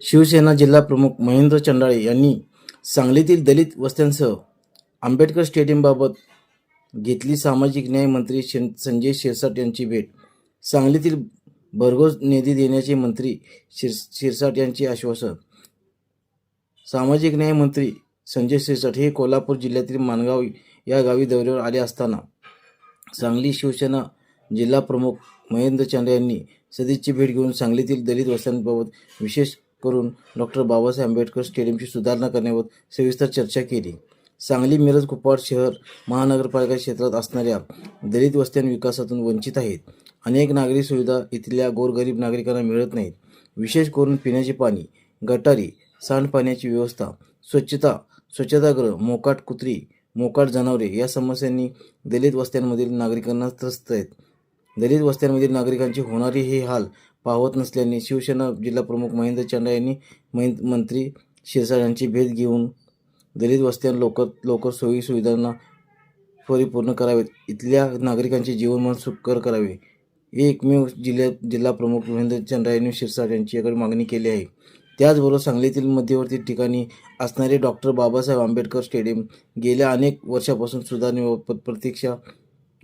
शिवसेना जिल्हा प्रमुख महेंद्र चंडाळे यांनी सांगलीतील दलित वस्त्यांसह आंबेडकर स्टेडियमबाबत घेतली सामाजिक न्याय मंत्री संजय शिरसाट यांची भेट. सांगलीतील भरघोस निधी देण्याचे मंत्री शिर शिरसाट यांचे आश्वासन. सामाजिक न्याय मंत्री संजय शिरसाट हे कोल्हापूर जिल्ह्यातील मानगाव या गावी दौऱ्यावर आले असताना सांगली शिवसेना जिल्हा प्रमुख महेंद्र चांडे यांनी सदिच्छी भेट घेऊन सांगलीतील दलित वस्त्यांबाबत विशेष करून डॉक्टर बाबासाहेब आंबेडकर स्टेडियमची सुधारणा करण्यावर सविस्तर चर्चा केली. सांगली मिरज कुपवाड शहर महानगरपालिका क्षेत्रात असणाऱ्या दलित वस्त्यां विकासातून वंचित आहेत. अनेक नागरी सुविधा इथल्या गोरगरीब नागरिकांना मिळत नाहीत. विशेष करून पिण्याचे पाणी गटारी सांडपाण्याची व्यवस्था स्वच्छता स्वच्छतागृह मोकाट कुत्री मोकाट जनावरे या समस्यांनी दलित वस्त्यांमधील नागरिकांना त्रस्त आहेत. दलित वस्त्यांमधील नागरिकांचे होणारे हे हाल पाहत नसल्याने शिवसेना जिल्हा प्रमुख महेंद्र चांडा यांनी महेंद मंत्री शिरसाट यांची भेट घेऊन दलित वस्त्या लवकर लवकर सोयी सुविधांना परिपूर्ण करावेत. इथल्या नागरिकांचे जीवनमान सुकर करावे. हे एकमेव जिल्ह्यात जिल्हा प्रमुख महेंद्र चंद्रा यांनी शिरसाट यांच्याकडे मागणी केली आहे. त्याचबरोबर सांगलीतील मध्यवर्ती ठिकाणी असणारे डॉक्टर बाबासाहेब आंबेडकर स्टेडियम गेल्या अनेक वर्षापासून सुधारणे प्रतीक्षा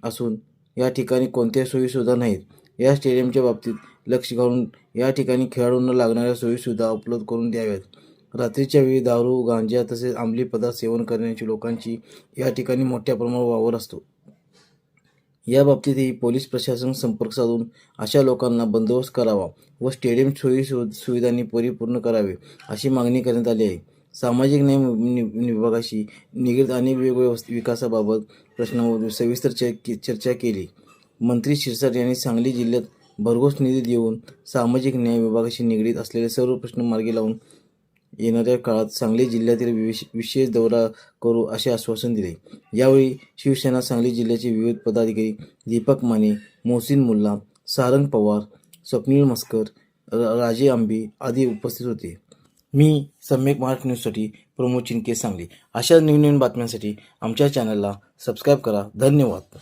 असून या ठिकाणी कोणत्याही सोयीसुविधा नाहीत. या स्टेडियमच्या बाबतीत लक्ष घालून या ठिकाणी खेळाडूंना लागणाऱ्या सोयीसुविधा उपलब्ध करून द्याव्यात. रात्रीच्या वेळी दारू गांजा तसेच अंमली पदार्थ सेवन करण्याची लोकांची या ठिकाणी मोठ्या प्रमाणावर वावर असतो. या बाबतीतही पोलीस प्रशासन संपर्क साधून अशा लोकांना बंदोबस्त करावा व स्टेडियम सोयी सुविधांनी परिपूर्ण करावे अशी मागणी करण्यात आली आहे. सामाजिक न्याय नि- विभागाशी निगडीत अनेक वेगवेगळ्या विकासाबाबत प्रश्नावर सविस्तर चर्चा केली. मंत्री शिरसाट यांनी सांगली जिल्ह्यात भरघोस निधी देऊन सामाजिक न्याय विभागाशी निगडीत असलेले सर्व प्रश्न मार्गी लावून येणाऱ्या काळात सांगली जिल्ह्यातील विश- विशेष दौरा करू असे आश्वासन दिले. यावेळी शिवसेना सांगली जिल्ह्याचे विविध पदाधिकारी दीपक माने मोहसिन मुल्ला सारंग पवार स्वप्नील मस्कर राजे आंबी आदी उपस्थित होते. मी सम्यक महाराष्ट्र न्यूजसाठी प्रमोद चिनके सांगली. अशा नवीन नवीन बातम्यांसाठी आमच्या चॅनलला सबस्क्राईब करा. धन्यवाद.